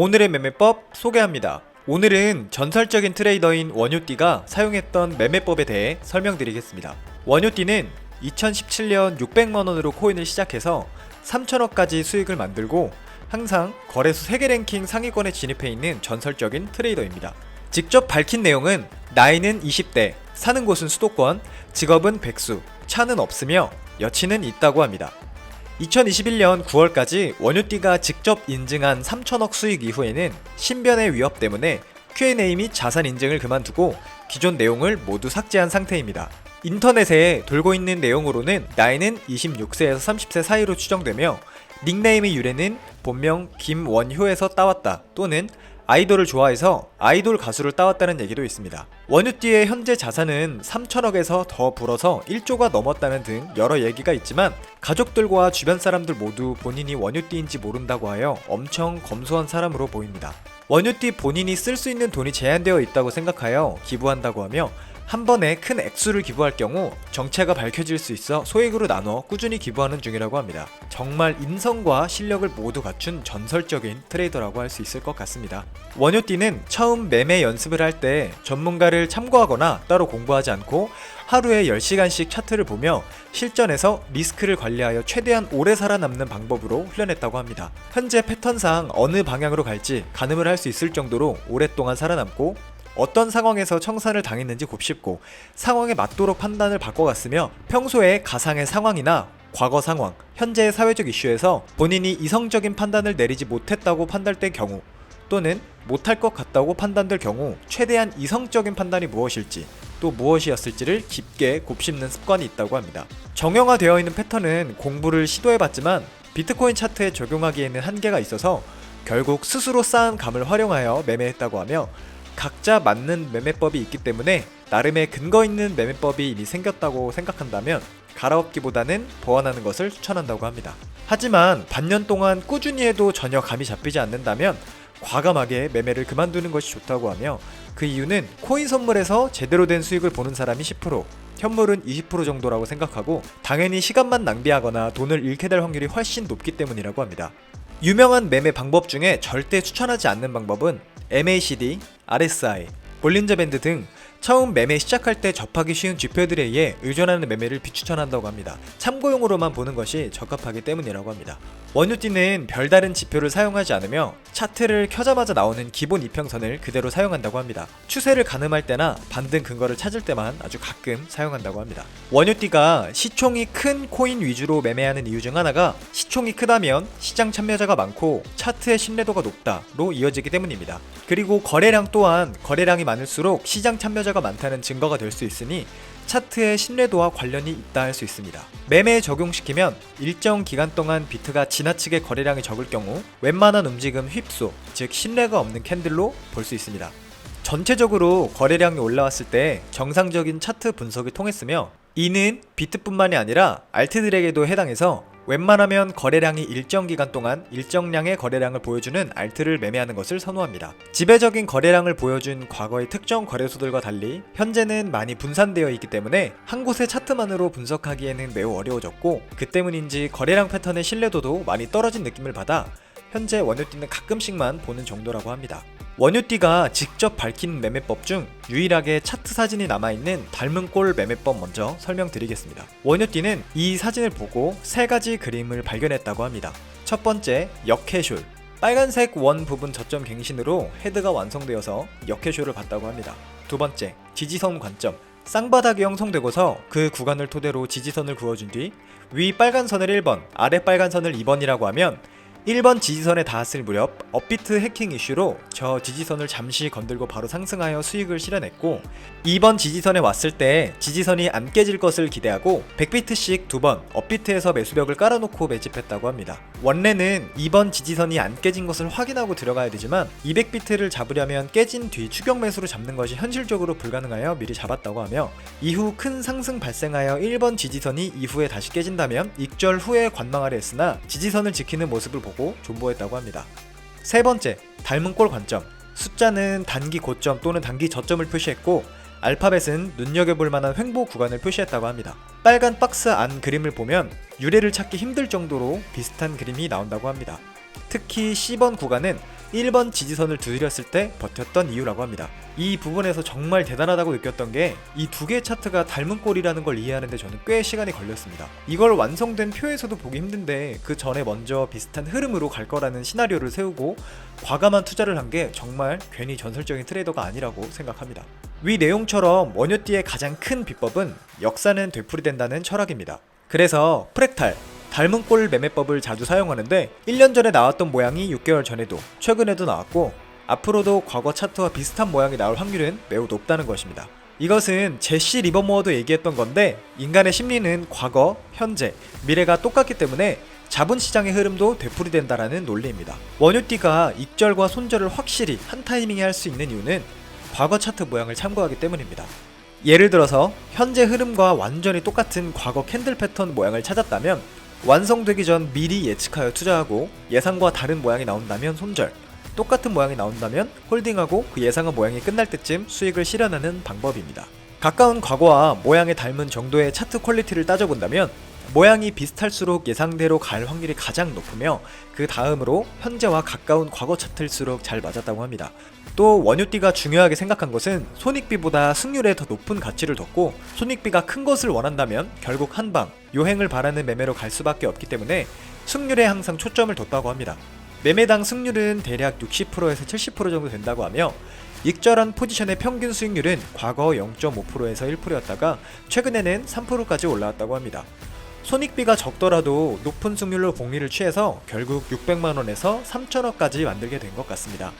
오늘의 매매법 소개합니다. 오늘은 전설적인 트레이더인 원효띠가 사용했던 매매법에 대해 설명드리겠습니다. 원효띠는 2017년 600만원으로 코인을 시작해서 3천억까지 수익을 만들고 항상 거래소 세계 랭킹 상위권에 진입해 있는 전설적인 트레이더입니다. 직접 밝힌 내용은 나이는 20대, 사는 곳은 수도권, 직업은 백수, 차는 없으며 여친은 있다고 합니다. 2021년 9월까지 원유띠가 직접 인증한 3천억 수익 이후에는 신변의 위협 때문에 Q&A 및 자산 인증을 그만두고 기존 내용을 모두 삭제한 상태입니다. 인터넷에 돌고 있는 내용으로는 나이는 26세에서 30세 사이로 추정되며 닉네임의 유래는 본명 김원효에서 따왔다 또는 아이돌을 좋아해서 아이돌 가수를 따왔다는 얘기도 있습니다. 원유띠의 현재 자산은 3천억에서 더 불어서 1조가 넘었다는 등 여러 얘기가 있지만 가족들과 주변 사람들 모두 본인이 원유띠인지 모른다고 하여 엄청 검소한 사람으로 보입니다. 원유띠 본인이 쓸 수 있는 돈이 제한되어 있다고 생각하여 기부한다고 하며 한 번에 큰 액수를 기부할 경우 정체가 밝혀질 수 있어 소액으로 나눠 꾸준히 기부하는 중이라고 합니다. 정말 인성과 실력을 모두 갖춘 전설적인 트레이더라고 할 수 있을 것 같습니다. 원효띠는 처음 매매 연습을 할 때 전문가를 참고하거나 따로 공부하지 않고 하루에 10시간씩 차트를 보며 실전에서 리스크를 관리하여 최대한 오래 살아남는 방법으로 훈련했다고 합니다. 현재 패턴상 어느 방향으로 갈지 가늠을 할 수 있을 정도로 오랫동안 살아남고 어떤 상황에서 청산을 당했는지 곱씹고 상황에 맞도록 판단을 바꿔갔으며 평소에 가상의 상황이나 과거 상황, 현재의 사회적 이슈에서 본인이 이성적인 판단을 내리지 못했다고 판단될 경우 또는 못할 것 같다고 판단될 경우 최대한 이성적인 판단이 무엇일지 또 무엇이었을지를 깊게 곱씹는 습관이 있다고 합니다. 정형화되어 있는 패턴은 공부를 시도해봤지만 비트코인 차트에 적용하기에는 한계가 있어서 결국 스스로 쌓은 감을 활용하여 매매했다고 하며 각자 맞는 매매법이 있기 때문에 나름의 근거 있는 매매법이 이미 생겼다고 생각한다면 갈아엎기보다는 보완하는 것을 추천한다고 합니다. 하지만 반년 동안 꾸준히 해도 전혀 감이 잡히지 않는다면 과감하게 매매를 그만두는 것이 좋다고 하며 그 이유는 코인 선물에서 제대로 된 수익을 보는 사람이 10%, 현물은 20% 정도라고 생각하고 당연히 시간만 낭비하거나 돈을 잃게 될 확률이 훨씬 높기 때문이라고 합니다. 유명한 매매 방법 중에 절대 추천하지 않는 방법은 MACD, RSI, 볼린저 밴드 등 처음 매매 시작할 때 접하기 쉬운 지표들에 의해 의존하는 매매를 비추천한다고 합니다. 참고용으로만 보는 것이 적합하기 때문이라고 합니다. 원유띠는 별다른 지표를 사용하지 않으며 차트를 켜자마자 나오는 기본 이평선을 그대로 사용한다고 합니다. 추세를 가늠할 때나 반등 근거를 찾을 때만 아주 가끔 사용한다고 합니다. 원유띠가 시총이 큰 코인 위주로 매매하는 이유 중 하나가 시총이 크다면 시장 참여자가 많고 차트의 신뢰도가 높다로 이어지기 때문입니다. 그리고 거래량 또한 거래량이 많을수록 시장 참여자가 많다는 증거가 될 수 있으니 차트의 신뢰도와 관련이 있다 할 수 있습니다. 매매에 적용시키면 일정 기간 동안 비트가 지나치게 거래량이 적을 경우 웬만한 움직임 휩소, 즉 신뢰가 없는 캔들로 볼 수 있습니다. 전체적으로 거래량이 올라왔을 때 정상적인 차트 분석이 통했으며 이는 비트뿐만이 아니라 알트들에게도 해당해서 웬만하면 거래량이 일정 기간 동안 일정량의 거래량을 보여주는 알트를 매매하는 것을 선호합니다. 지배적인 거래량을 보여준 과거의 특정 거래소들과 달리 현재는 많이 분산되어 있기 때문에 한 곳의 차트만으로 분석하기에는 매우 어려워졌고 그 때문인지 거래량 패턴의 신뢰도도 많이 떨어진 느낌을 받아 현재 원유띠는 가끔씩만 보는 정도라고 합니다. 원유띠가 직접 밝힌 매매법 중 유일하게 차트 사진이 남아있는 닮은 꼴 매매법 먼저 설명드리겠습니다. 원유띠는 이 사진을 보고 세 가지 그림을 발견했다고 합니다. 첫 번째, 역해숄. 빨간색 원 부분 저점 갱신으로 헤드가 완성되어서 역해숄을 봤다고 합니다. 두 번째, 지지선 관점. 쌍바닥이 형성되고서 그 구간을 토대로 지지선을 그어준 뒤 위 빨간 선을 1번, 아래 빨간 선을 2번이라고 하면 1번 지지선에 닿았을 무렵 업비트 해킹 이슈로 저 지지선을 잠시 건들고 바로 상승하여 수익을 실현했고 2번 지지선에 왔을 때 지지선이 안 깨질 것을 기대하고 100비트씩 두 번 업비트에서 매수벽을 깔아놓고 매집했다고 합니다. 원래는 2번 지지선이 안 깨진 것을 확인하고 들어가야 되지만 200비트를 잡으려면 깨진 뒤 추격 매수로 잡는 것이 현실적으로 불가능하여 미리 잡았다고 하며 이후 큰 상승 발생하여 1번 지지선이 이후에 다시 깨진다면 익절 후에 관망하려 했으나 지지선을 지키는 모습을 보고 존버했다고 합니다. 세 번째, 닮은 꼴 관점. 숫자는 단기 고점 또는 단기 저점을 표시했고 알파벳은 눈여겨볼 만한 횡보 구간을 표시했다고 합니다. 빨간 박스 안 그림을 보면 유래를 찾기 힘들 정도로 비슷한 그림이 나온다고 합니다. 특히 C번 구간은 1번 지지선을 두드렸을 때 버텼던 이유라고 합니다. 이 부분에서 정말 대단하다고 느꼈던 게 이 두 개의 차트가 닮은 꼴이라는 걸 이해하는데 저는 꽤 시간이 걸렸습니다. 이걸 완성된 표에서도 보기 힘든데 그 전에 먼저 비슷한 흐름으로 갈 거라는 시나리오를 세우고 과감한 투자를 한 게 정말 괜히 전설적인 트레이더가 아니라고 생각합니다. 위 내용처럼 원효띠의 가장 큰 비법은 역사는 되풀이된다는 철학입니다. 그래서 프랙탈, 닮은 꼴 매매법을 자주 사용하는데 1년 전에 나왔던 모양이 6개월 전에도 최근에도 나왔고 앞으로도 과거 차트와 비슷한 모양이 나올 확률은 매우 높다는 것입니다. 이것은 제시 리버모어도 얘기했던 건데 인간의 심리는 과거, 현재, 미래가 똑같기 때문에 자본시장의 흐름도 되풀이된다라는 논리입니다. 원유띠가 익절과 손절을 확실히 한 타이밍에 할 수 있는 이유는 과거 차트 모양을 참고하기 때문입니다. 예를 들어서 현재 흐름과 완전히 똑같은 과거 캔들 패턴 모양을 찾았다면 완성되기 전 미리 예측하여 투자하고 예상과 다른 모양이 나온다면 손절 똑같은 모양이 나온다면 홀딩하고 그 예상한 모양이 끝날 때쯤 수익을 실현하는 방법입니다. 가까운 과거와 모양에 닮은 정도의 차트 퀄리티를 따져본다면 모양이 비슷할수록 예상대로 갈 확률이 가장 높으며 그 다음으로 현재와 가까운 과거 차트일수록 잘 맞았다고 합니다. 또 원유띠가 중요하게 생각한 것은 손익비보다 승률에 더 높은 가치를 뒀고 손익비가 큰 것을 원한다면 결국 한방 요행을 바라는 매매로 갈 수밖에 없기 때문에 승률에 항상 초점을 뒀다고 합니다. 매매당 승률은 대략 60%에서 70% 정도 된다고 하며 익절한 포지션의 평균 수익률은 과거 0.5%에서 1%였다가 최근에는 3%까지 올라왔다고 합니다. 손익비가 적더라도 높은 승률로 복리를 취해서 결국 600만원에서 3천억까지 만들게 된 것 같습니다.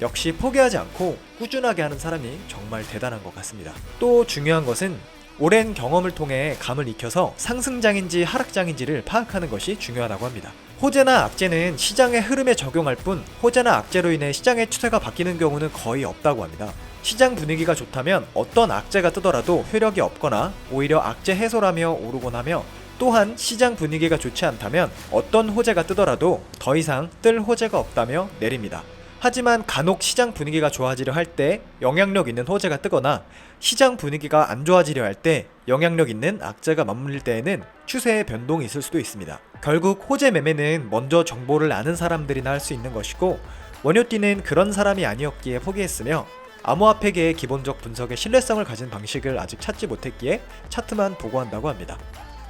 역시 포기하지 않고 꾸준하게 하는 사람이 정말 대단한 것 같습니다. 또 중요한 것은 오랜 경험을 통해 감을 익혀서 상승장인지 하락장인지를 파악하는 것이 중요하다고 합니다. 호재나 악재는 시장의 흐름에 적용할 뿐 호재나 악재로 인해 시장의 추세가 바뀌는 경우는 거의 없다고 합니다. 시장 분위기가 좋다면 어떤 악재가 뜨더라도 효력이 없거나 오히려 악재 해소라며 오르곤 하며 또한 시장 분위기가 좋지 않다면 어떤 호재가 뜨더라도 더 이상 뜰 호재가 없다며 내립니다. 하지만 간혹 시장 분위기가 좋아지려 할 때 영향력 있는 호재가 뜨거나 시장 분위기가 안 좋아지려 할 때 영향력 있는 악재가 맞물릴 때에는 추세의 변동이 있을 수도 있습니다. 결국 호재 매매는 먼저 정보를 아는 사람들이나 할 수 있는 것이고 원효띠는 그런 사람이 아니었기에 포기했으며 암호화폐계의 기본적 분석의 신뢰성을 가진 방식을 아직 찾지 못했기에 차트만 보고한다고 합니다.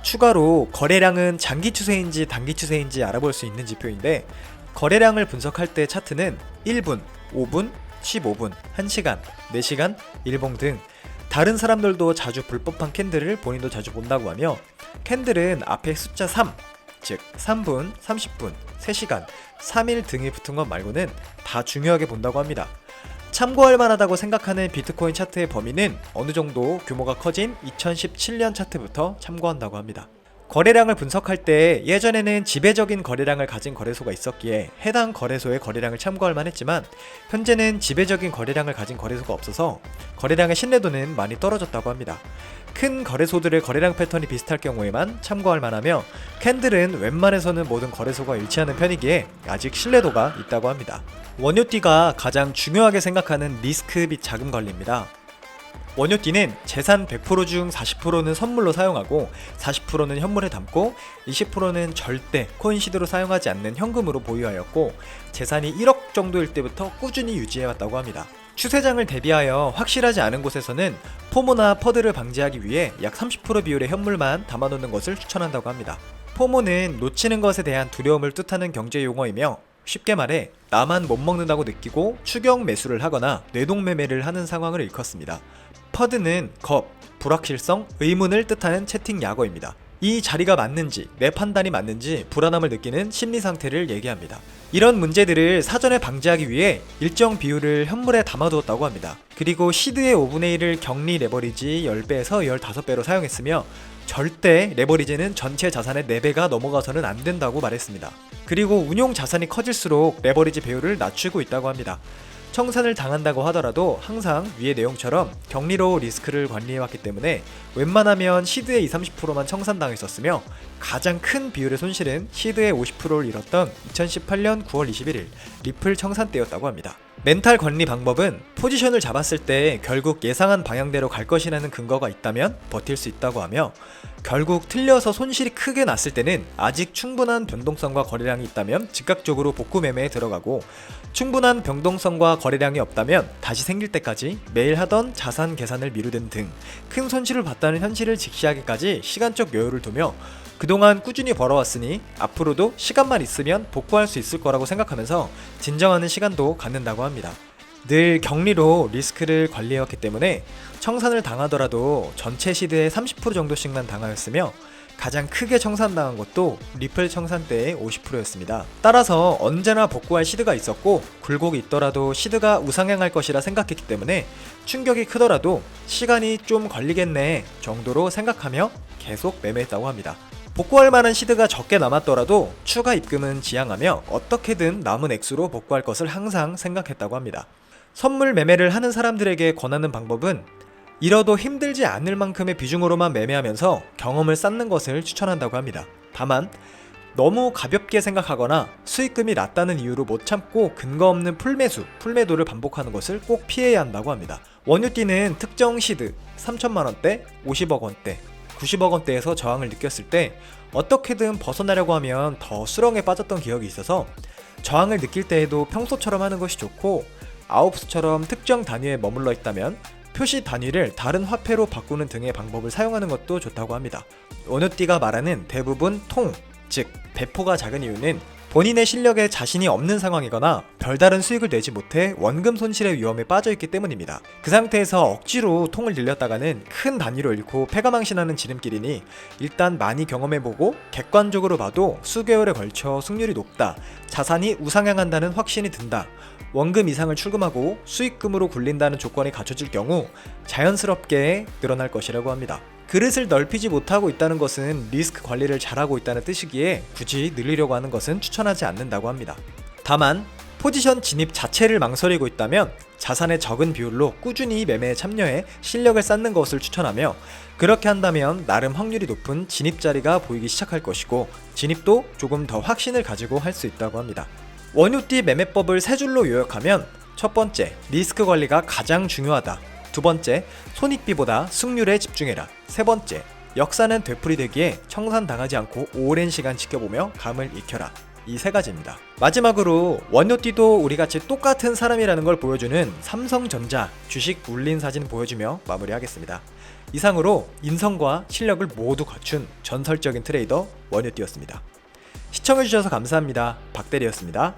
추가로 거래량은 장기 추세인지 단기 추세인지 알아볼 수 있는 지표인데 거래량을 분석할 때 차트는 1분, 5분, 15분, 1시간, 4시간, 일봉 등 다른 사람들도 자주 불법한 캔들을 본인도 자주 본다고 하며 캔들은 앞에 숫자 3, 즉 3분, 30분, 3시간, 3일 등이 붙은 것 말고는 다 중요하게 본다고 합니다. 참고할 만하다고 생각하는 비트코인 차트의 범위는 어느 정도 규모가 커진 2017년 차트부터 참고한다고 합니다. 거래량을 분석할 때 예전에는 지배적인 거래량을 가진 거래소가 있었기에 해당 거래소의 거래량을 참고할 만했지만 현재는 지배적인 거래량을 가진 거래소가 없어서 거래량의 신뢰도는 많이 떨어졌다고 합니다. 큰 거래소들의 거래량 패턴이 비슷할 경우에만 참고할 만하며 캔들은 웬만해서는 모든 거래소가 일치하는 편이기에 아직 신뢰도가 있다고 합니다. 원효띠가 가장 중요하게 생각하는 리스크 및 자금 관리입니다. 원효띠는 재산 100%중 40%는 선물로 사용하고 40%는 현물에 담고 20%는 절대 코인 시드로 사용하지 않는 현금으로 보유하였고 재산이 1억 정도일 때부터 꾸준히 유지해왔다고 합니다. 추세장을 대비하여 확실하지 않은 곳에서는 포모나 퍼드를 방지하기 위해 약 30% 비율의 현물만 담아놓는 것을 추천한다고 합니다. 포모는 놓치는 것에 대한 두려움을 뜻하는 경제 용어이며 쉽게 말해 나만 못 먹는다고 느끼고 추경 매수를 하거나 뇌동매매를 하는 상황을 일컫습니다. 퍼드는 겁, 불확실성, 의문을 뜻하는 채팅 약어입니다. 이 자리가 맞는지, 내 판단이 맞는지 불안함을 느끼는 심리 상태를 얘기합니다. 이런 문제들을 사전에 방지하기 위해 일정 비율을 현물에 담아두었다고 합니다. 그리고 시드의 5분의 1을 격리 레버리지 10배에서 15배로 사용했으며 절대 레버리지는 전체 자산의 4배가 넘어가서는 안 된다고 말했습니다. 그리고 운용 자산이 커질수록 레버리지 배율을 낮추고 있다고 합니다. 청산을 당한다고 하더라도 항상 위의 내용처럼 격리로 리스크를 관리해왔기 때문에 웬만하면 시드의 20, 30%만 청산당했었으며 가장 큰 비율의 손실은 시드의 50%를 잃었던 2018년 9월 21일 리플 청산 때였다고 합니다. 멘탈 관리 방법은 포지션을 잡았을 때 결국 예상한 방향대로 갈 것이라는 근거가 있다면 버틸 수 있다고 하며 결국 틀려서 손실이 크게 났을 때는 아직 충분한 변동성과 거래량이 있다면 즉각적으로 복구 매매에 들어가고 충분한 변동성과 거래량이 없다면 다시 생길 때까지 매일 하던 자산 계산을 미루든 등 큰 손실을 봤다는 현실을 직시하기까지 시간적 여유를 두며 그동안 꾸준히 벌어왔으니 앞으로도 시간만 있으면 복구할 수 있을 거라고 생각하면서 진정하는 시간도 갖는다고 합니다. 늘 격리로 리스크를 관리해왔기 때문에 청산을 당하더라도 전체 시드의 30% 정도씩만 당하였으며 가장 크게 청산당한 것도 리플 청산 때의 50%였습니다. 따라서 언제나 복구할 시드가 있었고 굴곡이 있더라도 시드가 우상향할 것이라 생각했기 때문에 충격이 크더라도 시간이 좀 걸리겠네 정도로 생각하며 계속 매매했다고 합니다. 복구할 만한 시드가 적게 남았더라도 추가 입금은 지양하며 어떻게든 남은 액수로 복구할 것을 항상 생각했다고 합니다. 선물 매매를 하는 사람들에게 권하는 방법은 잃어도 힘들지 않을 만큼의 비중으로만 매매하면서 경험을 쌓는 것을 추천한다고 합니다. 다만 너무 가볍게 생각하거나 수익금이 낮다는 이유로 못 참고 근거 없는 풀매수, 풀매도를 반복하는 것을 꼭 피해야 한다고 합니다. 원유띠는 특정 시드 3천만 원대, 50억 원대, 90억 원대에서 저항을 느꼈을 때 어떻게든 벗어나려고 하면 더 수렁에 빠졌던 기억이 있어서 저항을 느낄 때에도 평소처럼 하는 것이 좋고 아홉수처럼 특정 단위에 머물러 있다면 표시 단위를 다른 화폐로 바꾸는 등의 방법을 사용하는 것도 좋다고 합니다. 원효띠가 말하는 대부분 통, 즉 배포가 작은 이유는 본인의 실력에 자신이 없는 상황이거나 별다른 수익을 내지 못해 원금 손실의 위험에 빠져 있기 때문입니다. 그 상태에서 억지로 통을 늘렸다가는 큰 단위로 잃고 패가망신하는 지름길이니 일단 많이 경험해보고 객관적으로 봐도 수개월에 걸쳐 승률이 높다, 자산이 우상향한다는 확신이 든다, 원금 이상을 출금하고 수익금으로 굴린다는 조건이 갖춰질 경우 자연스럽게 늘어날 것이라고 합니다. 그릇을 넓히지 못하고 있다는 것은 리스크 관리를 잘하고 있다는 뜻이기에 굳이 늘리려고 하는 것은 추천하지 않는다고 합니다. 다만 포지션 진입 자체를 망설이고 있다면 자산의 적은 비율로 꾸준히 매매에 참여해 실력을 쌓는 것을 추천하며 그렇게 한다면 나름 확률이 높은 진입 자리가 보이기 시작할 것이고 진입도 조금 더 확신을 가지고 할 수 있다고 합니다. 원유띠 매매법을 세 줄로 요약하면 첫 번째, 리스크 관리가 가장 중요하다. 두 번째, 손익비보다 승률에 집중해라. 세 번째, 역사는 되풀이되기에 청산당하지 않고 오랜 시간 지켜보며 감을 익혀라. 이 세 가지입니다. 마지막으로 원효띠도 우리같이 똑같은 사람이라는 걸 보여주는 삼성전자 주식 울린 사진 보여주며 마무리하겠습니다. 이상으로 인성과 실력을 모두 갖춘 전설적인 트레이더 원효띠였습니다. 시청해주셔서 감사합니다. 박대리였습니다.